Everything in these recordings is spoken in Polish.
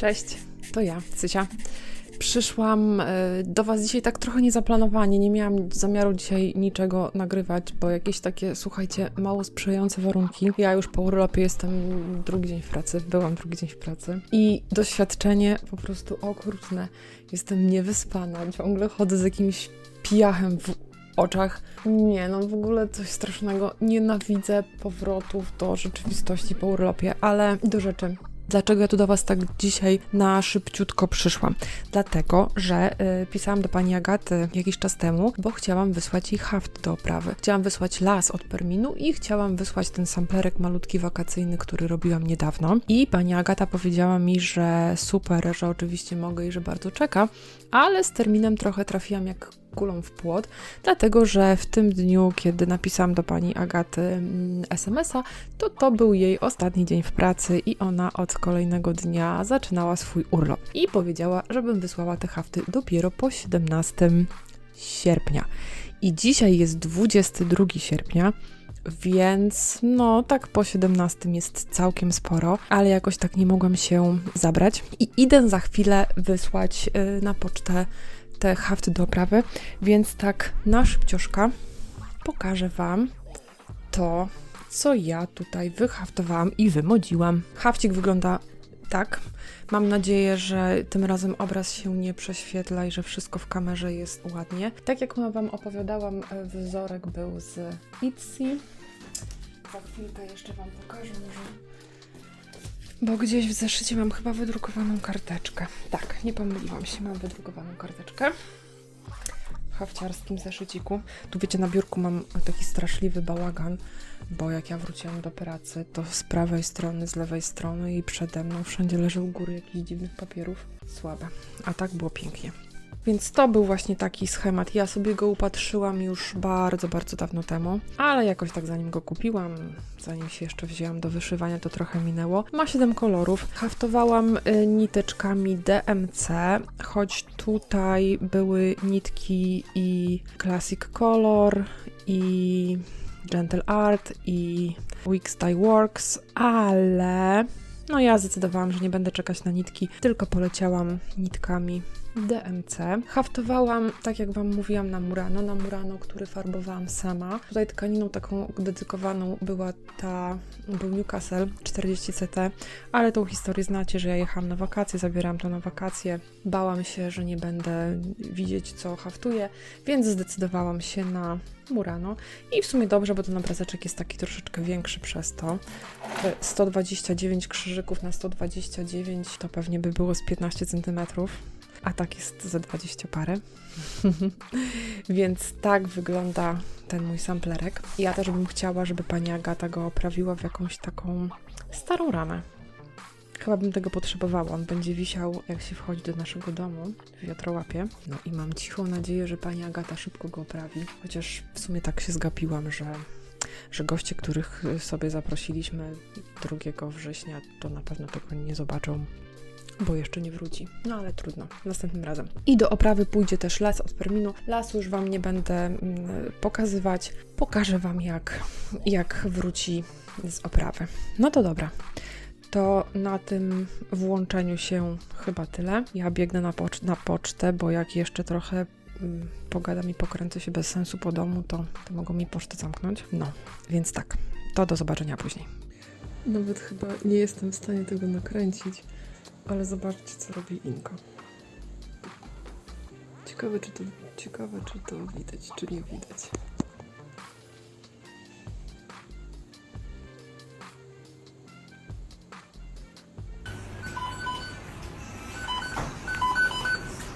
Cześć, to ja, Cysia. Przyszłam e, do Was dzisiaj tak trochę niezaplanowanie. Nie miałam zamiaru dzisiaj niczego nagrywać, bo jakieś takie, słuchajcie, mało sprzyjające warunki. Ja już po urlopie jestem drugi dzień w pracy, byłam drugi dzień w pracy i doświadczenie po prostu okrutne. Jestem niewyspana, ciągle chodzę z jakimś pijachem w oczach. Nie, no w ogóle coś strasznego. Nienawidzę powrotów do rzeczywistości po urlopie, ale do rzeczy. Dlaczego ja tu do Was tak dzisiaj na szybciutko przyszłam? Dlatego, że y, pisałam do pani Agaty jakiś czas temu, bo chciałam wysłać jej haft do oprawy. Chciałam wysłać las od Perminu i chciałam wysłać ten samplerek malutki wakacyjny, który robiłam niedawno. I pani Agata powiedziała mi, że super, że oczywiście mogę i że bardzo czeka, ale z terminem trochę trafiłam jak kulą w płot, dlatego że w tym dniu, kiedy napisałam do pani Agaty mm, SMS-a, to to był jej ostatni dzień w pracy i ona od kolejnego dnia zaczynała swój urlop. I powiedziała, żebym wysłała te hafty dopiero po 17 sierpnia. I dzisiaj jest 22 sierpnia. Więc no, tak po 17 jest całkiem sporo, ale jakoś tak nie mogłam się zabrać. I idę za chwilę wysłać y, na pocztę te hafty do oprawy, więc tak na szybcioszka pokażę Wam to, co ja tutaj wyhaftowałam i wymodziłam. Hafcik wygląda tak. Mam nadzieję, że tym razem obraz się nie prześwietla i że wszystko w kamerze jest ładnie. Tak jak Wam opowiadałam, e, wzorek był z Etsy. Za chwilkę jeszcze Wam pokażę może. Bo gdzieś w zeszycie mam chyba wydrukowaną karteczkę. Tak, nie pomyliłam się, mam wydrukowaną karteczkę. W hafciarskim zeszyciku. Tu wiecie, na biurku mam taki straszliwy bałagan, bo jak ja wróciłam do pracy, to z prawej strony, z lewej strony i przede mną wszędzie leży u góry jakichś dziwnych papierów. Słabe. A tak było pięknie. Więc to był właśnie taki schemat. Ja sobie go upatrzyłam już bardzo, bardzo dawno temu, ale jakoś tak zanim go kupiłam, zanim się jeszcze wzięłam do wyszywania, to trochę minęło. Ma 7 kolorów. Haftowałam y, niteczkami DMC, choć tutaj były nitki i Classic Color, i Gentle Art, i Wix Works, ale no ja zdecydowałam, że nie będę czekać na nitki, tylko poleciałam nitkami DMC. Haftowałam, tak jak Wam mówiłam, na Murano, na Murano, który farbowałam sama. Tutaj tkaniną taką dedykowaną była ta, był Newcastle 40 CT, ale tą historię znacie, że ja jechałam na wakacje, zabierałam to na wakacje. Bałam się, że nie będę widzieć, co haftuję, więc zdecydowałam się na Murano. I w sumie dobrze, bo ten obrazeczek jest taki troszeczkę większy przez to. Te 129 krzyżyków na 129 to pewnie by było z 15 cm a tak jest za 20 parę. Więc tak wygląda ten mój samplerek. Ja też bym chciała, żeby pani Agata go oprawiła w jakąś taką starą ramę. Chyba bym tego potrzebowała. On będzie wisiał, jak się wchodzi do naszego domu w wiatrołapie. No i mam cichą nadzieję, że pani Agata szybko go oprawi. Chociaż w sumie tak się zgapiłam, że, że goście, których sobie zaprosiliśmy 2 września, to na pewno tego nie zobaczą bo jeszcze nie wróci. No ale trudno, następnym razem. I do oprawy pójdzie też las od Perminu. Lasu już Wam nie będę mm, pokazywać. Pokażę Wam, jak, jak wróci z oprawy. No to dobra. To na tym włączeniu się chyba tyle. Ja biegnę na, pocz na pocztę, bo jak jeszcze trochę mm, pogadam i pokręcę się bez sensu po domu, to, to mogą mi pocztę zamknąć. No, więc tak. To do zobaczenia później. Nawet chyba nie jestem w stanie tego nakręcić. Ale zobaczcie, co robi Inko. Ciekawe, czy to, ciekawe, czy to widać, czy nie widać.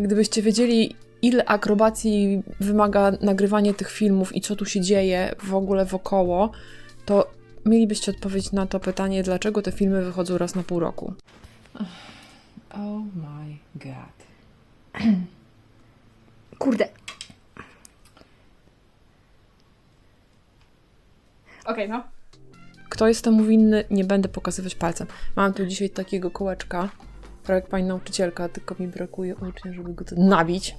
Gdybyście wiedzieli, ile akrobacji wymaga nagrywanie tych filmów i co tu się dzieje w ogóle wokoło, to mielibyście odpowiedź na to pytanie, dlaczego te filmy wychodzą raz na pół roku. Oh my god. Kurde. Okej, no. Kto jest temu winny, nie będę pokazywać palcem. Mam tu dzisiaj takiego kołeczka, prawie jak pani nauczycielka, tylko mi brakuje ucznia, żeby go tu nabić.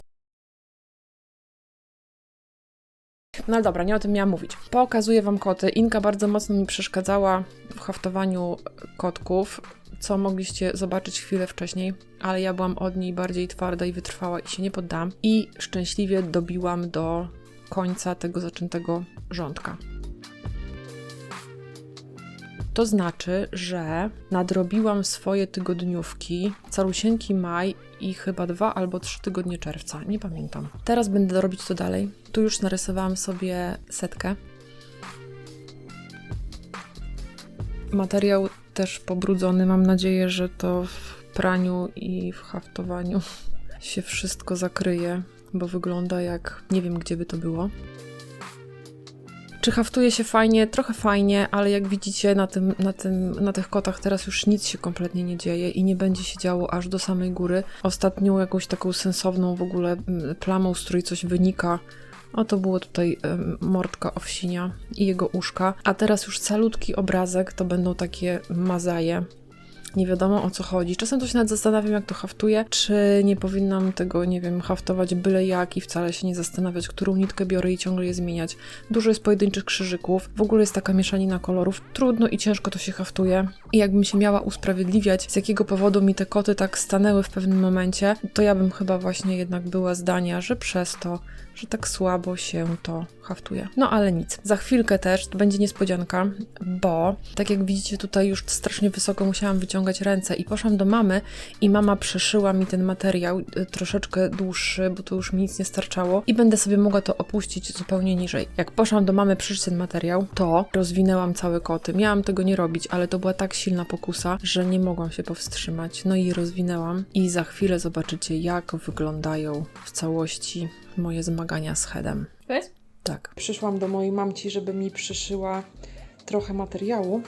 No ale dobra, nie o tym miałam mówić. Pokazuję wam koty. Inka bardzo mocno mi przeszkadzała w haftowaniu kotków co mogliście zobaczyć chwilę wcześniej, ale ja byłam od niej bardziej twarda i wytrwała i się nie poddałam. I szczęśliwie dobiłam do końca tego zaczętego rządka. To znaczy, że nadrobiłam swoje tygodniówki, calusieńki maj i chyba dwa albo trzy tygodnie czerwca, nie pamiętam. Teraz będę robić to dalej. Tu już narysowałam sobie setkę. Materiał też pobrudzony. Mam nadzieję, że to w praniu i w haftowaniu się wszystko zakryje, bo wygląda jak nie wiem, gdzie by to było. Czy haftuje się fajnie? Trochę fajnie, ale jak widzicie na, tym, na, tym, na tych kotach teraz już nic się kompletnie nie dzieje i nie będzie się działo aż do samej góry. Ostatnią jakąś taką sensowną w ogóle mm, plamą, z której coś wynika, o to było tutaj mordka owsinia i jego uszka. A teraz już calutki obrazek to będą takie mazaje. Nie wiadomo o co chodzi. Czasem to się nawet zastanawiam, jak to haftuje, czy nie powinnam tego, nie wiem, haftować byle jak i wcale się nie zastanawiać, którą nitkę biorę i ciągle je zmieniać. Dużo jest pojedynczych krzyżyków, w ogóle jest taka mieszanina kolorów. Trudno i ciężko to się haftuje. I jakbym się miała usprawiedliwiać, z jakiego powodu mi te koty tak stanęły w pewnym momencie, to ja bym chyba właśnie jednak była zdania, że przez to, że tak słabo się to haftuje. No ale nic. Za chwilkę też to będzie niespodzianka, bo tak jak widzicie tutaj już strasznie wysoko musiałam wyciągać ręce i poszłam do mamy i mama przeszyła mi ten materiał y, troszeczkę dłuższy, bo to już mi nic nie starczało i będę sobie mogła to opuścić zupełnie niżej. Jak poszłam do mamy przyszyć ten materiał, to rozwinęłam całe koty. Miałam tego nie robić, ale to była tak silna pokusa, że nie mogłam się powstrzymać. No i rozwinęłam i za chwilę zobaczycie jak wyglądają w całości moje zmagania z headem. Weź. Tak. Przyszłam do mojej mamci, żeby mi przyszyła trochę materiału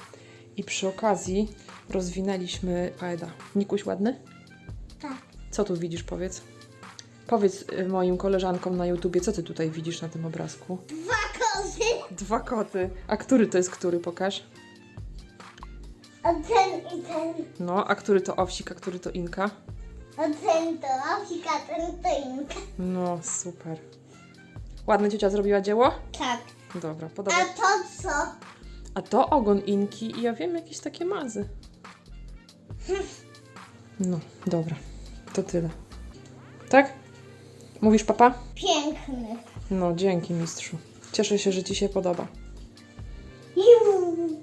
i przy okazji rozwinęliśmy Aeda. Nikuś ładny? Tak. Co tu widzisz, powiedz? Powiedz y, moim koleżankom na YouTubie, co ty tutaj widzisz na tym obrazku? Dwa kozy. Dwa koty. A który to jest który? Pokaż. A ten i ten. No, a który to owsik, a który to inka? A ten to owsik, a ten to inka. No, super. Ładne ciocia zrobiła dzieło? Tak. Dobra, podoba. A to co? A to ogon inki i ja wiem jakieś takie mazy. No, dobra. To tyle. Tak? Mówisz papa? Piękny. No, dzięki mistrzu. Cieszę się, że ci się podoba. Juuu.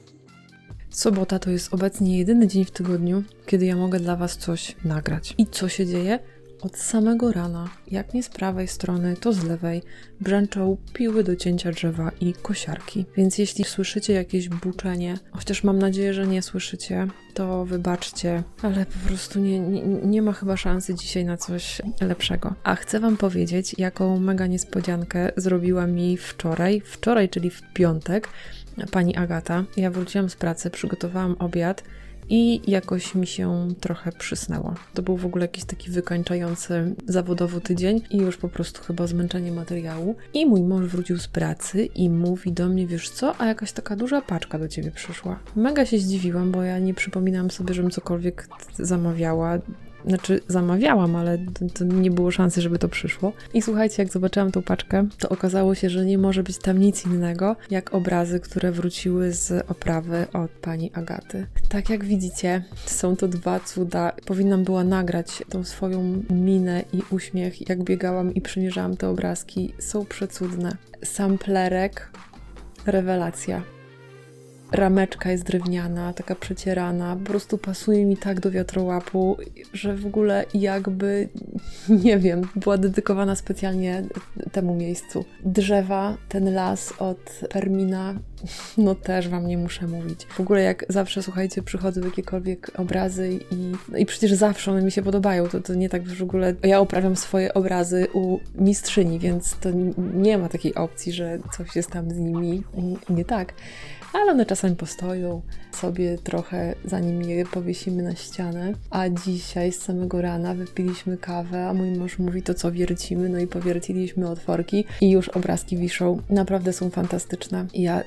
Sobota to jest obecnie jedyny dzień w tygodniu, kiedy ja mogę dla Was coś nagrać. I co się dzieje? Od samego rana, jak nie z prawej strony, to z lewej, brzęczą piły do cięcia drzewa i kosiarki. Więc jeśli słyszycie jakieś buczenie, chociaż mam nadzieję, że nie słyszycie, to wybaczcie, ale po prostu nie, nie, nie ma chyba szansy dzisiaj na coś lepszego. A chcę Wam powiedzieć, jaką mega niespodziankę zrobiła mi wczoraj, wczoraj, czyli w piątek, pani Agata. Ja wróciłam z pracy, przygotowałam obiad i jakoś mi się trochę przysnęło. To był w ogóle jakiś taki wykańczający zawodowo tydzień i już po prostu chyba zmęczenie materiału. I mój mąż wrócił z pracy i mówi do mnie, wiesz co, a jakaś taka duża paczka do ciebie przyszła. Mega się zdziwiłam, bo ja nie przypominam sobie, żebym cokolwiek zamawiała. Znaczy, zamawiałam, ale to, to nie było szansy, żeby to przyszło. I słuchajcie, jak zobaczyłam tą paczkę, to okazało się, że nie może być tam nic innego, jak obrazy, które wróciły z oprawy od pani Agaty. Tak jak widzicie, są to dwa cuda. Powinnam była nagrać tą swoją minę i uśmiech, jak biegałam i przymierzałam te obrazki. Są przecudne. Samplerek, rewelacja rameczka jest drewniana, taka przecierana, po prostu pasuje mi tak do wiatrołapu, że w ogóle jakby, nie wiem, była dedykowana specjalnie temu miejscu. Drzewa, ten las od Permina, no też Wam nie muszę mówić. W ogóle jak zawsze, słuchajcie, przychodzą jakiekolwiek obrazy i, no i przecież zawsze one mi się podobają, to, to nie tak w ogóle ja uprawiam swoje obrazy u mistrzyni, więc to nie ma takiej opcji, że coś jest tam z nimi nie tak ale one czasem postoją sobie trochę, zanim je powiesimy na ścianę. A dzisiaj z samego rana wypiliśmy kawę, a mój mąż mówi to co wiercimy, no i powierciliśmy otworki i już obrazki wiszą. Naprawdę są fantastyczne. Ja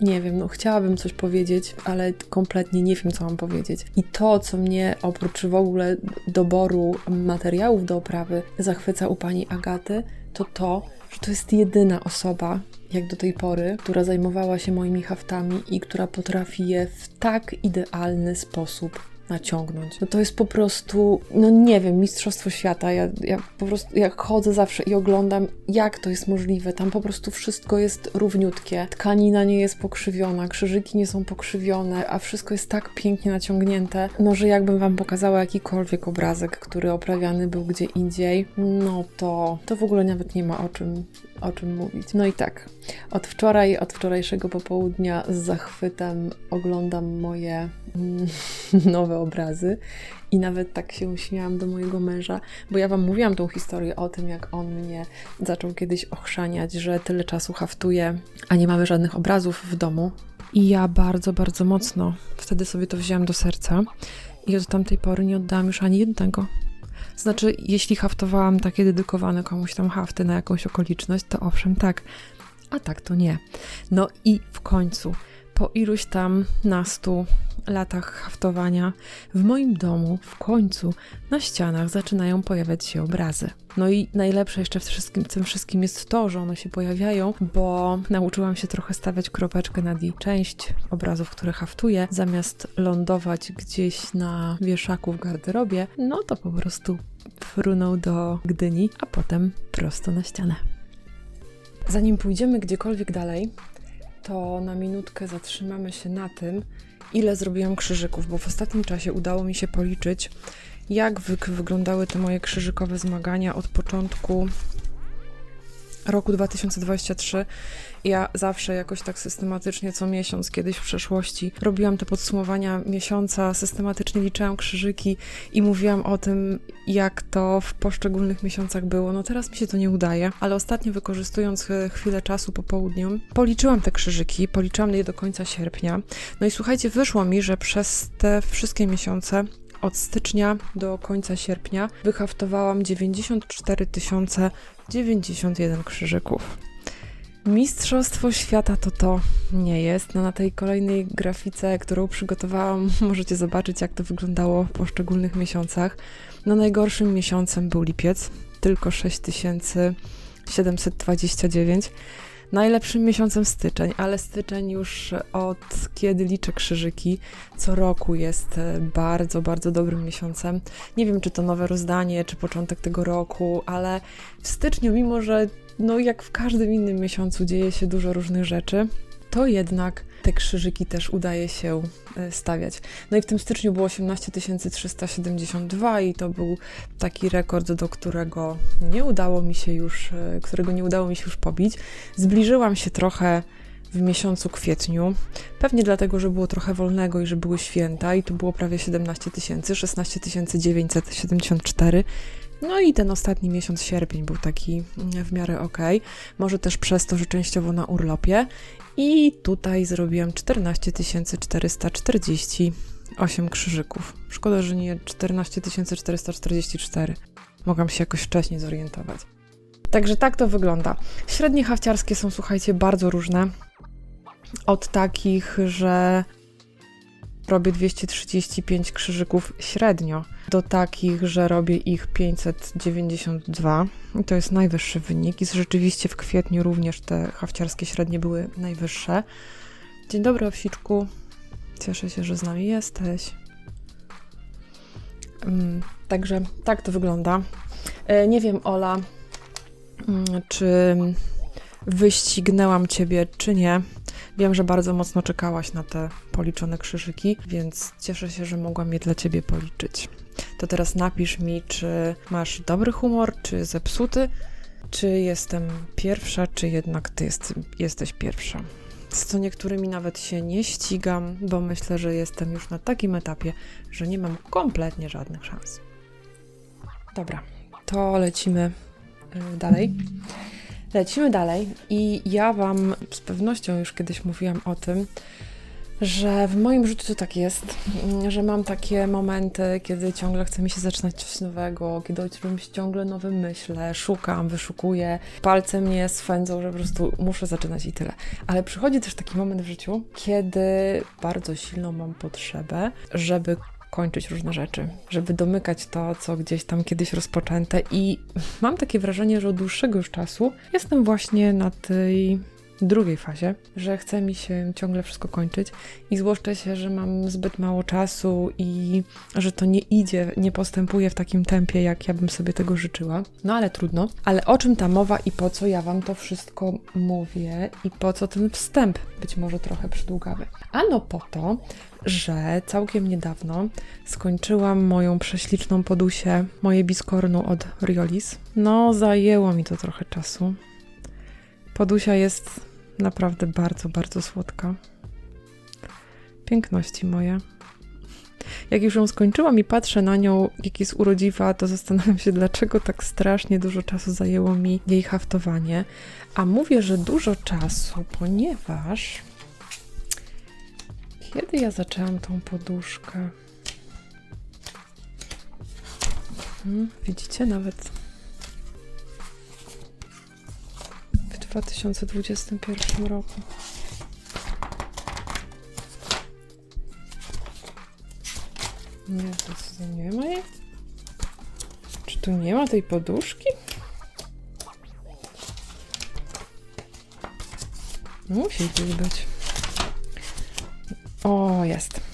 nie wiem, no chciałabym coś powiedzieć, ale kompletnie nie wiem, co mam powiedzieć. I to, co mnie oprócz w ogóle doboru materiałów do oprawy zachwyca u pani Agaty, to to, że to jest jedyna osoba, jak do tej pory, która zajmowała się moimi haftami i która potrafi je w tak idealny sposób naciągnąć. No to jest po prostu, no nie wiem, mistrzostwo świata. Ja, ja po prostu, jak chodzę zawsze i oglądam, jak to jest możliwe. Tam po prostu wszystko jest równiutkie. Tkanina nie jest pokrzywiona, krzyżyki nie są pokrzywione, a wszystko jest tak pięknie naciągnięte, no że jakbym wam pokazała jakikolwiek obrazek, który oprawiany był gdzie indziej, no to, to w ogóle nawet nie ma o czym, o czym mówić. No i tak, od wczoraj, od wczorajszego popołudnia z zachwytem oglądam moje mm, nowe obrazy i nawet tak się uśmiałam do mojego męża, bo ja wam mówiłam tą historię o tym, jak on mnie zaczął kiedyś ochrzaniać, że tyle czasu haftuje, a nie mamy żadnych obrazów w domu. I ja bardzo, bardzo mocno wtedy sobie to wzięłam do serca i od tamtej pory nie oddałam już ani jednego. Znaczy, jeśli haftowałam takie dedykowane komuś tam hafty na jakąś okoliczność, to owszem, tak. A tak to nie. No i w końcu, po iluś tam nastu latach haftowania, w moim domu w końcu na ścianach zaczynają pojawiać się obrazy. No i najlepsze jeszcze w wszystkim, tym wszystkim jest to, że one się pojawiają, bo nauczyłam się trochę stawiać kropeczkę nad i część obrazów, które haftuję, zamiast lądować gdzieś na wieszaku w garderobie, no to po prostu frunął do Gdyni, a potem prosto na ścianę. Zanim pójdziemy gdziekolwiek dalej, to na minutkę zatrzymamy się na tym, ile zrobiłam krzyżyków, bo w ostatnim czasie udało mi się policzyć, jak wy wyglądały te moje krzyżykowe zmagania od początku roku 2023. Ja zawsze jakoś tak systematycznie co miesiąc, kiedyś w przeszłości, robiłam te podsumowania miesiąca, systematycznie liczyłam krzyżyki i mówiłam o tym, jak to w poszczególnych miesiącach było. No teraz mi się to nie udaje, ale ostatnio wykorzystując e, chwilę czasu po południu, policzyłam te krzyżyki, policzyłam je do końca sierpnia. No i słuchajcie, wyszło mi, że przez te wszystkie miesiące od stycznia do końca sierpnia wyhaftowałam 94 091 krzyżyków. Mistrzostwo świata to to nie jest. No na tej kolejnej grafice, którą przygotowałam, możecie zobaczyć, jak to wyglądało w poszczególnych miesiącach. No najgorszym miesiącem był lipiec, tylko 6729. Najlepszym miesiącem styczeń, ale styczeń już od kiedy liczę krzyżyki, co roku jest e, bardzo, bardzo dobrym miesiącem. Nie wiem, czy to nowe rozdanie, czy początek tego roku, ale w styczniu, mimo że no jak w każdym innym miesiącu dzieje się dużo różnych rzeczy, to jednak te krzyżyki też udaje się e, stawiać. No i w tym styczniu było 18 372 i to był taki rekord, do którego nie udało mi się już, e, którego nie udało mi się już pobić. Zbliżyłam się trochę w miesiącu kwietniu, pewnie dlatego, że było trochę wolnego i że były święta i to było prawie 17 tysięcy, 16 974. No i ten ostatni miesiąc, sierpień, był taki mm, w miarę ok. Może też przez to, że częściowo na urlopie. I tutaj zrobiłam 14 448 krzyżyków. Szkoda, że nie 14 444. Mogłam się jakoś wcześniej zorientować. Także tak to wygląda. Średnie hafciarskie są, słuchajcie, bardzo różne. Od takich, że robię 235 krzyżyków średnio, do takich, że robię ich 592. I to jest najwyższy wynik. I rzeczywiście w kwietniu również te hafciarskie średnie były najwyższe. Dzień dobry, Owsiczku. Cieszę się, że z nami jesteś. Mm, Także tak to wygląda. E, Nie wiem, Ola, mm, czy wyścignęłam ciebie, czy nie. Wiem, że bardzo mocno czekałaś na te policzone krzyżyki, więc cieszę się, że mogłam je dla ciebie policzyć. To teraz napisz mi, czy masz dobry humor, czy zepsuty, czy jestem pierwsza, czy jednak ty jest, jesteś pierwsza. Z co niektórymi nawet się nie ścigam, bo myślę, że jestem już na takim etapie, że nie mam kompletnie żadnych szans. Dobra, to lecimy y, dalej. Lecimy dalej i ja Wam z pewnością już kiedyś mówiłam o tym, że w moim życiu tak jest, że mam takie momenty, kiedy ciągle chce mi się zaczynać coś nowego, kiedy o czymś ciągle nowym myślę, szukam, wyszukuję, palce mnie swędzą, że po prostu muszę zaczynać i tyle. Ale przychodzi też taki moment w życiu, kiedy bardzo silną mam potrzebę, żeby kończyć różne rzeczy, żeby domykać to, co gdzieś tam kiedyś rozpoczęte i mam takie wrażenie, że od dłuższego już czasu jestem właśnie na tej drugiej fazie, że chce mi się ciągle wszystko kończyć i złoszczę się, że mam zbyt mało czasu i że to nie idzie, nie postępuje w takim tempie, jak ja bym sobie tego życzyła. No ale trudno. Ale o czym ta mowa i po co ja wam to wszystko mówię i po co ten wstęp, być może trochę przydługawy. Ano po to, że całkiem niedawno skończyłam moją prześliczną podusię, moje biskornu od Riolis. No, zajęło mi to trochę czasu. Podusia jest naprawdę bardzo, bardzo słodka. Piękności moje. Jak już ją skończyłam i patrzę na nią, jak jest urodziwa, to zastanawiam się, dlaczego tak strasznie dużo czasu zajęło mi jej haftowanie. A mówię, że dużo czasu, ponieważ kiedy ja zaczęłam tą poduszkę? Hmm, widzicie, nawet 2021 roku. Nie, to co, nie ma jej? Czy tu nie ma tej poduszki? Musi gdzieś być. O, jest.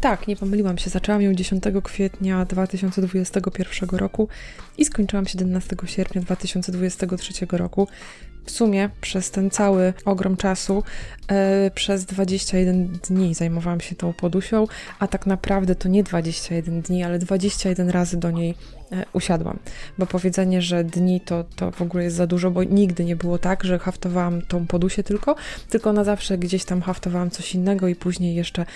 Tak, nie pomyliłam się. Zaczęłam ją 10 kwietnia 2021 roku i skończyłam 17 sierpnia 2023 roku. W sumie przez ten cały ogrom czasu, e, przez 21 dni zajmowałam się tą podusią, a tak naprawdę to nie 21 dni, ale 21 razy do niej e, usiadłam. Bo powiedzenie, że dni to, to w ogóle jest za dużo, bo nigdy nie było tak, że haftowałam tą podusię tylko, tylko na zawsze gdzieś tam haftowałam coś innego i później jeszcze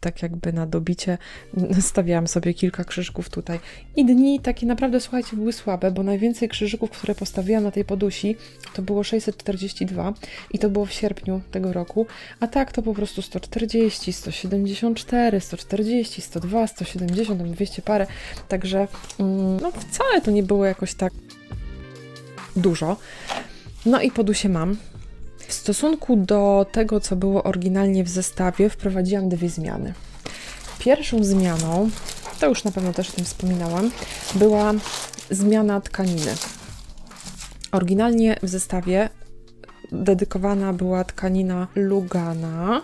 tak jakby na dobicie stawiałam sobie kilka krzyżków tutaj. I dni takie naprawdę, słuchajcie, były słabe, bo najwięcej krzyżyków, które postawiłam na tej podusi, to było 642 i to było w sierpniu tego roku, a tak to po prostu 140, 174, 140, 102, 170, tam 200 parę, także mm, no wcale to nie było jakoś tak dużo. No i podusie mam. W stosunku do tego, co było oryginalnie w zestawie, wprowadziłam dwie zmiany. Pierwszą zmianą, to już na pewno też o tym wspominałam, była zmiana tkaniny. Oryginalnie w zestawie dedykowana była tkanina Lugana,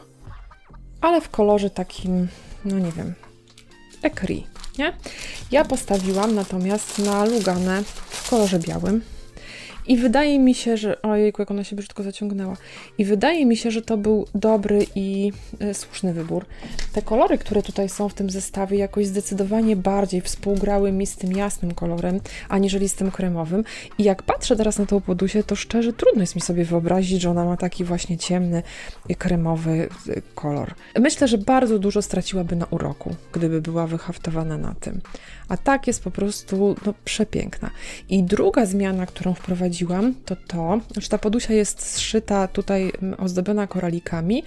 ale w kolorze takim, no nie wiem, ekri, nie? Ja postawiłam natomiast na Luganę w kolorze białym. I wydaje mi się, że. Ojejku, jak ona się brzydko zaciągnęła. I wydaje mi się, że to był dobry i e, słuszny wybór. Te kolory, które tutaj są w tym zestawie, jakoś zdecydowanie bardziej współgrały mi z tym jasnym kolorem, aniżeli z tym kremowym. I jak patrzę teraz na tą podusię, to szczerze trudno jest mi sobie wyobrazić, że ona ma taki właśnie ciemny, e, kremowy e, kolor. Myślę, że bardzo dużo straciłaby na uroku, gdyby była wyhaftowana na tym. A tak jest po prostu no, przepiękna. I druga zmiana, którą wprowadziłam, to to, że ta podusia jest zszyta tutaj mm, ozdobiona koralikami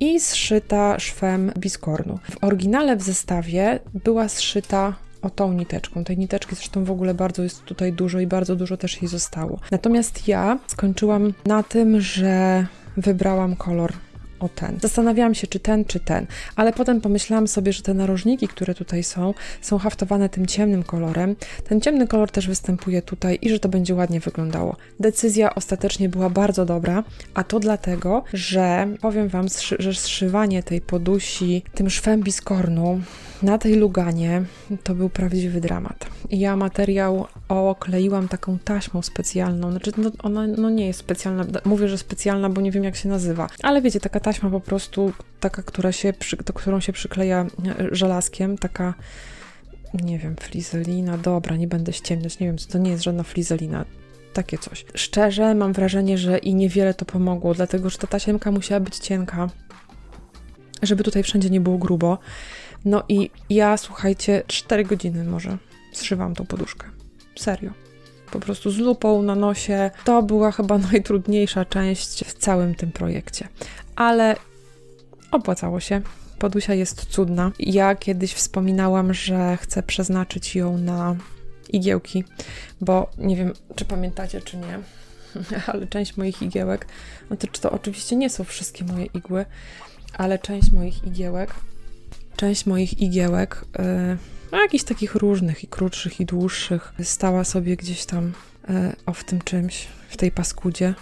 i zszyta szwem biskornu. W oryginale w zestawie była zszyta o tą niteczką. Tej niteczki zresztą w ogóle bardzo jest tutaj dużo i bardzo dużo też jej zostało. Natomiast ja skończyłam na tym, że wybrałam kolor o ten. Zastanawiałam się, czy ten, czy ten, ale potem pomyślałam sobie, że te narożniki, które tutaj są, są haftowane tym ciemnym kolorem. Ten ciemny kolor też występuje tutaj i że to będzie ładnie wyglądało. Decyzja ostatecznie była bardzo dobra, a to dlatego, że powiem Wam, że zszywanie tej podusi tym szwem biskornu na tej luganie to był prawdziwy dramat. Ja materiał okleiłam taką taśmą specjalną. Znaczy, no, ona no nie jest specjalna. Mówię, że specjalna, bo nie wiem, jak się nazywa. Ale wiecie, taka taśma po prostu, taka, która się, do którą się przykleja e, żelazkiem, taka nie wiem, flizelina, dobra, nie będę ściemniać, nie wiem, to nie jest żadna flizelina, takie coś. Szczerze mam wrażenie, że i niewiele to pomogło, dlatego że ta tasiemka musiała być cienka, żeby tutaj wszędzie nie było grubo. No i ja, słuchajcie, 4 godziny może zszywam tą poduszkę. Serio. Po prostu z lupą na nosie. To była chyba najtrudniejsza część w całym tym projekcie. Ale opłacało się. Podusia jest cudna. Ja kiedyś wspominałam, że chcę przeznaczyć ją na igiełki, bo nie wiem, czy pamiętacie, czy nie, ale część moich igiełek, no to, to oczywiście nie są wszystkie moje igły, ale część moich igiełek część moich igiełek, yy, jakichś takich różnych, i krótszych, i dłuższych, stała sobie gdzieś tam yy, o w tym czymś, w tej paskudzie.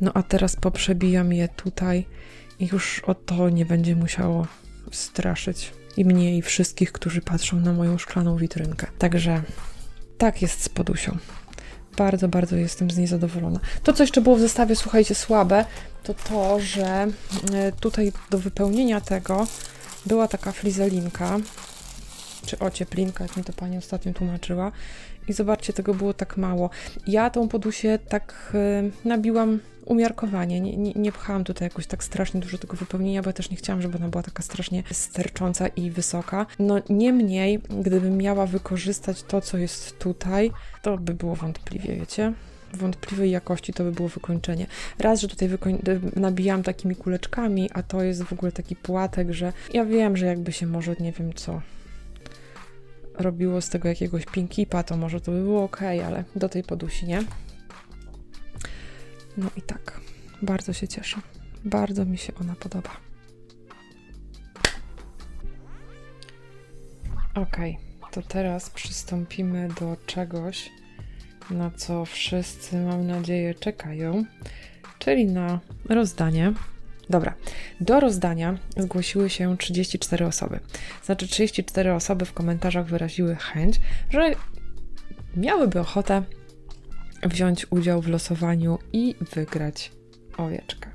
No a teraz poprzebijam je tutaj i już o to nie będzie musiało straszyć i mnie i wszystkich, którzy patrzą na moją szklaną witrynkę. Także tak jest z podusią. Bardzo, bardzo jestem z niej zadowolona. To, co jeszcze było w zestawie, słuchajcie, słabe, to to, że e, tutaj do wypełnienia tego była taka flizelinka, czy ocieplinka, jak mi to pani ostatnio tłumaczyła. I zobaczcie, tego było tak mało. Ja tą podusię tak y, nabiłam umiarkowanie. Nie, nie, nie pchałam tutaj jakoś tak strasznie dużo tego wypełnienia, bo ja też nie chciałam, żeby ona była taka strasznie stercząca i wysoka. No niemniej, gdybym miała wykorzystać to, co jest tutaj, to by było wątpliwie, wiecie? Wątpliwej jakości to by było wykończenie. Raz, że tutaj nabijam takimi kuleczkami, a to jest w ogóle taki płatek, że ja wiem, że jakby się może, nie wiem co, robiło z tego jakiegoś pinkipa, to może to by było ok, ale do tej podusi nie. No i tak, bardzo się cieszę. Bardzo mi się ona podoba. Ok, to teraz przystąpimy do czegoś, na co wszyscy, mam nadzieję, czekają, czyli na rozdanie. Dobra, do rozdania zgłosiły się 34 osoby. Znaczy 34 osoby w komentarzach wyraziły chęć, że miałyby ochotę wziąć udział w losowaniu i wygrać owieczkę.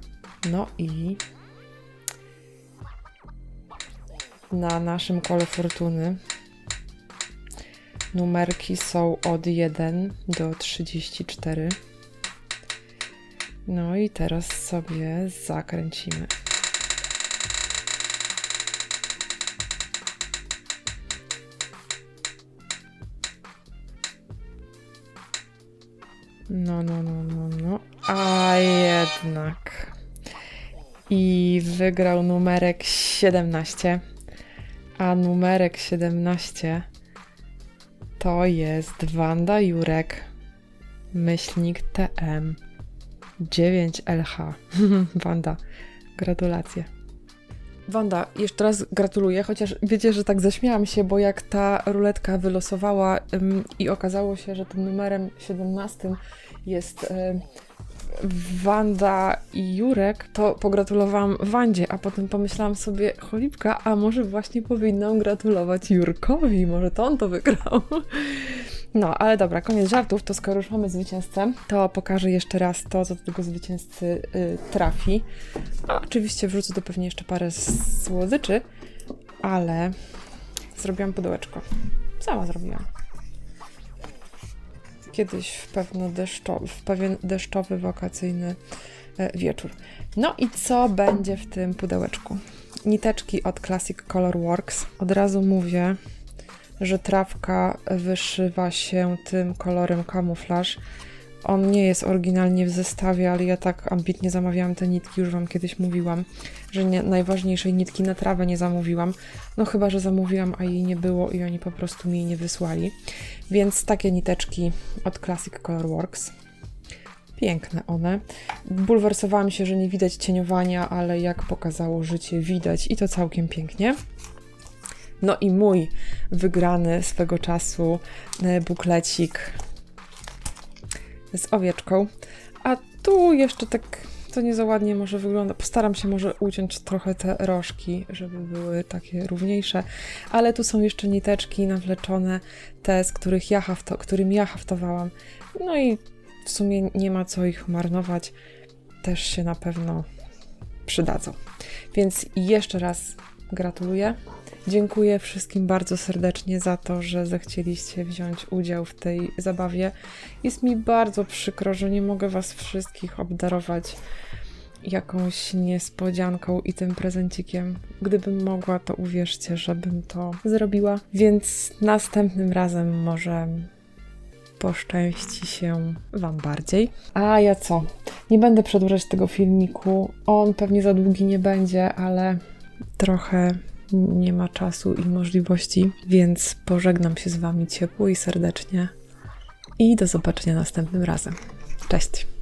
No i na naszym kole fortuny numerki są od 1 do 34. No i teraz sobie zakręcimy. No, no, no, no, no. A jednak. I wygrał numerek 17. A numerek 17 to jest Wanda Jurek, myślnik TM 9LH. Wanda, gratulacje. Wanda, jeszcze raz gratuluję, chociaż wiecie, że tak zaśmiałam się, bo jak ta ruletka wylosowała ym, i okazało się, że tym numerem 17 jest ym, Wanda i Jurek, to pogratulowałam Wandzie, a potem pomyślałam sobie, cholipka, a może właśnie powinnam gratulować Jurkowi, może to on to wygrał. No, ale dobra, koniec żartów, to skoro już mamy zwycięzcę, to pokażę jeszcze raz to, co do tego zwycięzcy y, trafi. A oczywiście wrzucę tu pewnie jeszcze parę słodyczy, ale zrobiłam pudełeczko. Sama zrobiłam. Kiedyś w, pewno deszczowy, w pewien deszczowy, wakacyjny e, wieczór. No i co będzie w tym pudełeczku? Niteczki od Classic Color Works. Od razu mówię, że trawka wyszywa się tym kolorem kamuflaż. On nie jest oryginalnie w zestawie, ale ja tak ambitnie zamawiałam te nitki, już Wam kiedyś mówiłam, że nie, najważniejszej nitki na trawę nie zamówiłam. No chyba, że zamówiłam, a jej nie było i oni po prostu mi jej nie wysłali. Więc takie niteczki od Classic Color Works. Piękne one. Bulwersowałam się, że nie widać cieniowania, ale jak pokazało życie, widać i to całkiem pięknie. No i mój wygrany swego czasu e, buklecik z owieczką. A tu jeszcze tak to nie za ładnie może wygląda. Postaram się może uciąć trochę te rożki, żeby były takie równiejsze. Ale tu są jeszcze niteczki nawleczone, te, z których ja hafto, którym ja haftowałam. No i w sumie nie ma co ich marnować. Też się na pewno przydadzą. Więc jeszcze raz gratuluję. Dziękuję wszystkim bardzo serdecznie za to, że zechcieliście wziąć udział w tej zabawie. Jest mi bardzo przykro, że nie mogę Was wszystkich obdarować jakąś niespodzianką i tym prezencikiem. Gdybym mogła, to uwierzcie, żebym to zrobiła. Więc następnym razem może poszczęści się Wam bardziej. A ja co? Nie będę przedłużać tego filmiku. On pewnie za długi nie będzie, ale trochę nie ma czasu i możliwości, więc pożegnam się z Wami ciepło i serdecznie i do zobaczenia następnym razem. Cześć!